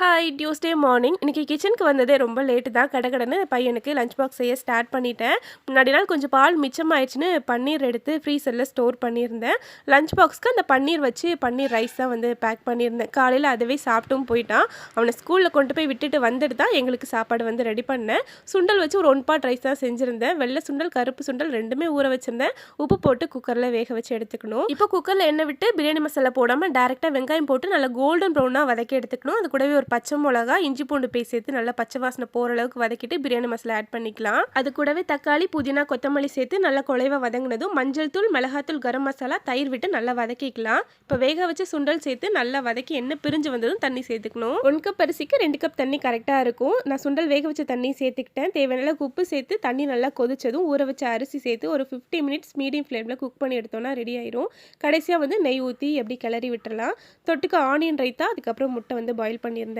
Hi Tuesday morning இன்றைக்கி கிச்சனுக்கு வந்ததே ரொம்ப லேட்டு தான். கடகடன்னு பையனுக்கு லஞ்ச் பாக்ஸ் செய்ய ஸ்டார்ட் பண்ணிட்டேன். முன்னாடி நாள் கொஞ்சம் பால் மிச்சமாயிடுச்சுன்னு பன்னீர் எடுத்து ஃப்ரீசரில் ஸ்டோர் பண்ணியிருந்தேன். லஞ்ச் பாக்ஸ்க்கு அந்த பன்னீர் வச்சு பன்னீர் ரைஸ் தான் வந்து பேக் பண்ணியிருந்தேன். காலையில் அதுவே சாப்பிட்டும் போயிட்டான். அவனை ஸ்கூலில் கொண்டு போய் விட்டுட்டு வந்துட்டு தான் எங்களுக்கு சாப்பாடு வந்து ரெடி பண்ணேன். சுண்டல் வச்சு ஒரு ஒன் பாட் ரைஸ் தான் செஞ்சுருந்தேன். வெள்ளை சுண்டல் கருப்பு சுண்டல் ரெண்டுமே ஊற வச்சுருந்தேன். உப்பு போட்டு குக்கரில் வேக வச்சு எடுத்துக்கணும். இப்போ குக்கரில் எண்ணெய் விட்டு பிரியாணி மசாலா போடாமல் டேரெக்டாக வெங்காயம் போட்டு நல்லா கோல்டன் ப்ரௌனாக வதக்கி எடுத்துக்கணும். அது கூடவே ஒரு பச்சை மிளகா இஞ்சி பூண்டு பேஸ்ட் சேர்த்து நல்லா பச்சை வாசனை போகிற அளவுக்கு வதக்கிட்டு பிரியாணி மசாலா ஆட் பண்ணிக்கலாம். அது கூடவே தக்காளி புதினா கொத்தமல்லி சேர்த்து நல்லா குழைவா வதங்கினதும் மஞ்சள் தூள் மிளகாத்தூள் கரம் மசாலா தயிர் விட்டு நல்லா வதக்கிக்கலாம். இப்போ வேக வச்சு சுண்டல் சேர்த்து நல்லா வதக்கி எண்ணெய் பிரிஞ்சு வந்ததும் தண்ணி சேர்த்துக்கணும். ஒன் கப் அரிசிக்கு ரெண்டு கப் தண்ணி கரெக்டாக இருக்கும். நான் சுண்டல் வேக வச்ச தண்ணி சேர்த்துக்கிட்டேன். தேவையான உப்பு சேர்த்து தண்ணி நல்லா கொதிச்சதும் ஊற வச்ச அரிசி சேர்த்து ஒரு ஃபிஃப்டி மினிட்ஸ் மீடியம் ஃப்ளேமில் குக் பண்ணி எடுத்தோம்னா ரெடி ஆயிரும். கடைசியாக வந்து நெய் ஊற்றி எப்படி கிளறி விட்டுறலாம். தொட்டுக்கு ஆனியன் ரைத்தா அதுக்கப்புறம் முட்டை வந்து பாயில் பண்ணியிருந்தேன்.